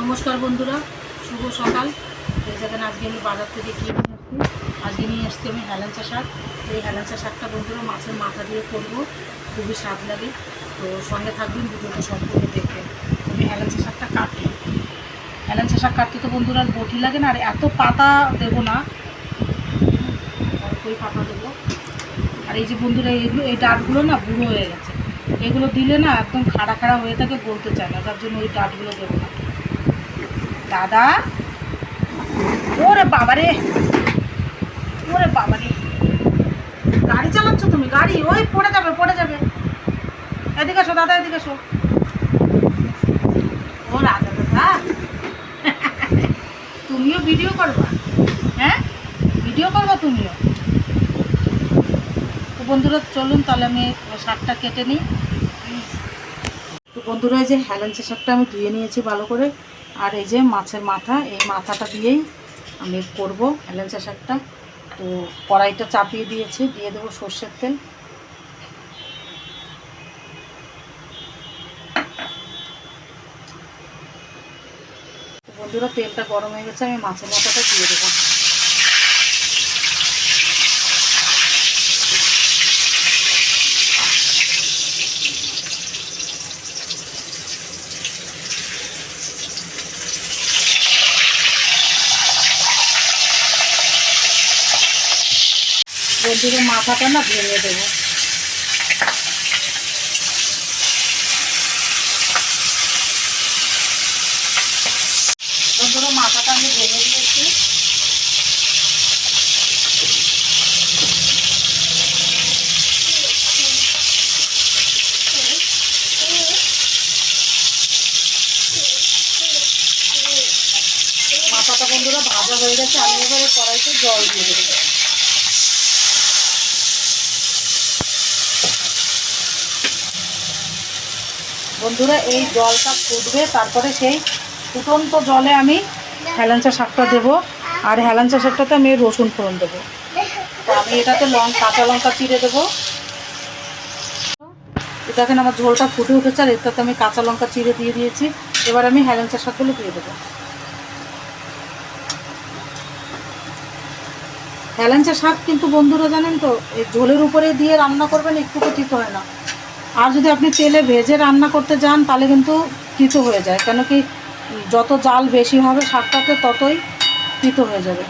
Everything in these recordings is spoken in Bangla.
নমস্কার বন্ধুরা, শুভ সকাল। জায়গায় আজকে আমি বাজার থেকে কিনে নিয়ে আসছি। আজকে নিয়ে এসছি আমি হেলাঞ্চা শাক। এই হেলাঞ্চা শাকটা বন্ধুরা মাছের মাথা দিয়ে করব, খুবই স্বাদ লাগে। তো সঙ্গে থাকবেন, ভিডিওটা সম্পূর্ণ দেখবেন। আমি হেলাঞ্চা শাকটা কাটি হেলাঞ্চা শাক কাটতে তো বন্ধুরা আর বটি লাগে না, আর এত পাতা দেবো না। অল্পই পাতা দেবো। আর এই যে বন্ধুরা এইগুলো এই ডাটগুলো না বুড়ো হয়ে গেছে। এগুলো দিলে না একদম খাড়া খাড়া হয়ে থাকে বলতে চায় না। তার জন্য ওই ডাটগুলো দেবো না। দাদা। ওরে বাবারে। ওরে বাবারে। গাড়ি চালাচ্ছ তুমি? গাড়ি? ওই পড়ে যাবে পড়ে যাবে। এদিকে এসো দাদা, এদিকে এসো। ও রাজা দাদা। তুমিও ভিডিও করবা? হ্যাঁ? ভিডিও করবা তুমিও? বন্ধুরা, চলুন তাহলে আমি শাকটা কেটে নিই। বন্ধুরা, এই যে হেলেঞ্চা শাকটা আমি ধুয়ে নিয়েছি ভালো করে, আর এই যে মাছের মাথা, এই মাথাটা দিয়েই আমি করব হেলেঞ্চা শাকটা তো কড়াইটা চাপিয়ে দিয়েছি, দিয়ে দেবো সর্ষের তেল। বন্ধুরা, তেলটা গরম হয়ে গেছে, আমি মাছের মাথাটা দিয়ে দেবো। বন্ধুরা মাথাটা না ভেঙে দেবো। মাথাটা আমি ভেঙে দিয়েছি। মাথাটা বন্ধুরা ভাজা হয়ে গেছে, আমি এবারে কড়াইতে জল দিয়ে দেবো। বন্ধুরা, এই জলটা ফুটবে, তারপরে সেই ফুটন্ত জলে আমি হেলাঞ্চা শাকটা দেবো। আর হেলাঞ্চা শাকটাতে আমি রসুন ফোড়ন দেবো। আমি এটাতে লং, কাঁচা লঙ্কা চিড়ে দেবো। এটা দেখেন আমার ঝোলটা ফুটে উঠেছে, আর এটাতে আমি কাঁচা লঙ্কা চিড়ে দিয়ে দিয়েছি। এবার আমি হেলাঞ্চা শাকগুলো দিয়ে দেবো। হেলাঞ্চা শাক কিন্তু বন্ধুরা জানেন তো, এই ঝোলের উপরে দিয়ে রান্না করবেন একটু তিতো হয় না। আর যদি আপনি তেলে ভেজে রান্না করতে যান, তাহলে কিন্তু তিতো হয়ে যায়। কেন কি যত জাল বেশি হবে শাকটাতে ততই তিতো হয়ে যাবে।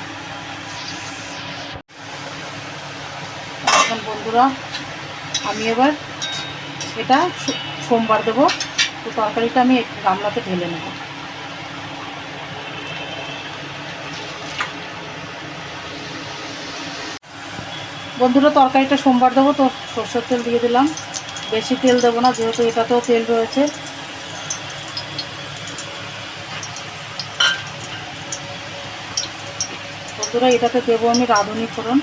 বন্ধুরা, আমি এবার এটা সোমবার দেবো। তো তরকারিটা আমি গামলাতে ঢেলে নেব। বন্ধুরা, তরকারিটা সোমবার দেবো, তো সর্ষের তেল দিয়ে দিলাম। বেশি তেল দেবো না, যেহেতু এটাতেও তেল রয়েছে। বন্ধুরা, এটাতে দেবো আমি রাঁধুনি ফোড়ন।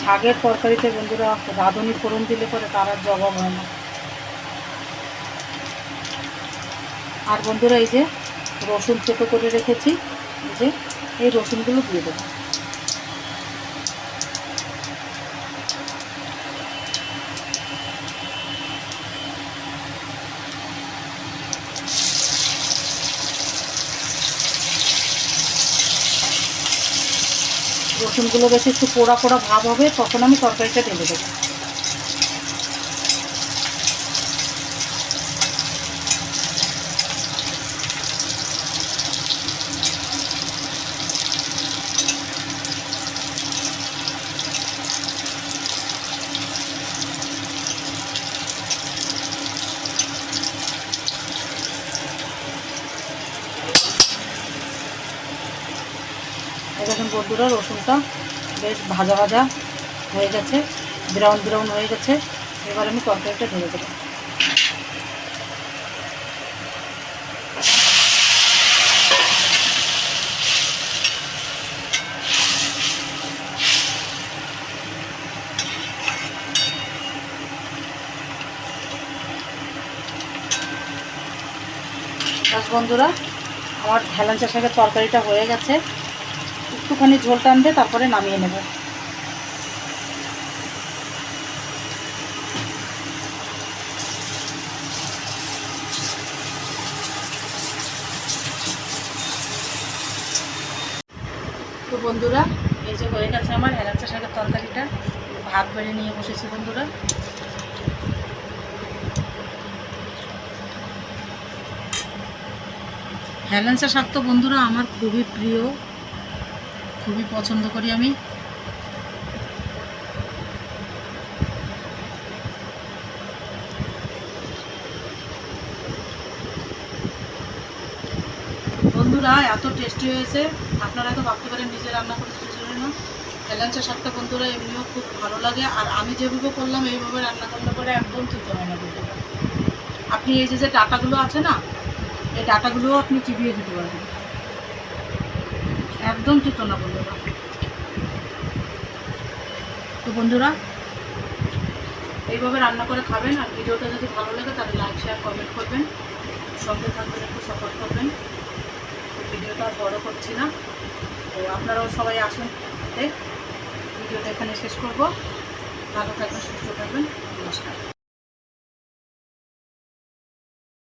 শাকের তরকারিতে বন্ধুরা, রাঁধুনি ফোড়ন দিলে পরে তার আর জবাব হয় না। আর বন্ধুরা, এই যে রসুন ছোটো করে রেখেছি, এই যে এই রসুনগুলো দিয়ে দেবো। রসুনগুলো বেশ একটু পোড়া পোড়া ভাব হবে তখন আমি তরকারিটা ঢেলে দেবো। দেখুন বন্ধুরা রসুনটা বেশ ভাজা ভাজা হয়ে গেছে ব্রাউন ব্রাউন হয়ে গেছে। এবার আমি তরকারিটা ঢেলে দেবো। বন্ধুরা, আমার হেলাঞ্চা শাকের তরকারিটা হয়ে গেছে। একটুখানি ঝোল টানবে, তারপরে নামিয়ে নেব। তো বন্ধুরা, এই যে হয়ে গেছে আমার এলাচা শাকের তরকারিটা। ভাত বেড়ে নিয়ে বসেছি বন্ধুরা। হেলেন্সা শাক তো বন্ধুরা আমার খুবই প্রিয়। খুবই পছন্দ করি আমি। বন্ধুরা, এত টেস্টি হয়েছে। আপনারা তো ভাবতে পারেন নিজে রান্না করে টেস্টি না হেলেন্সা শাকটা বন্ধুরা, এমনিও খুব ভালো লাগে। আর আমি যেভাবে করলাম, এইভাবে রান্না করলে পরে একদম তুলতে হয় না বন্ধুরা। আপনি এই যে যে ডাটাগুলো আছে না, এই ডাটাগুলোও আপনি চিবিয়ে দিতে পারবেন। একদম চিত না বন্ধুরা তো বন্ধুরা, এইভাবে রান্না করে খাবেন আর ভিডিওটা যদি ভালো লাগে তাহলে লাইক শেয়ার কমেন্ট করবেন। সঙ্গে থাকবেন, একটু সাপোর্ট করবেন। ভিডিওটা বড় করছি না। তো আপনারাও সবাই আসুন ভিডিওটা এখানে শেষ করব। ভালো থাকবেন, সুস্থ থাকবেন। নমস্কার।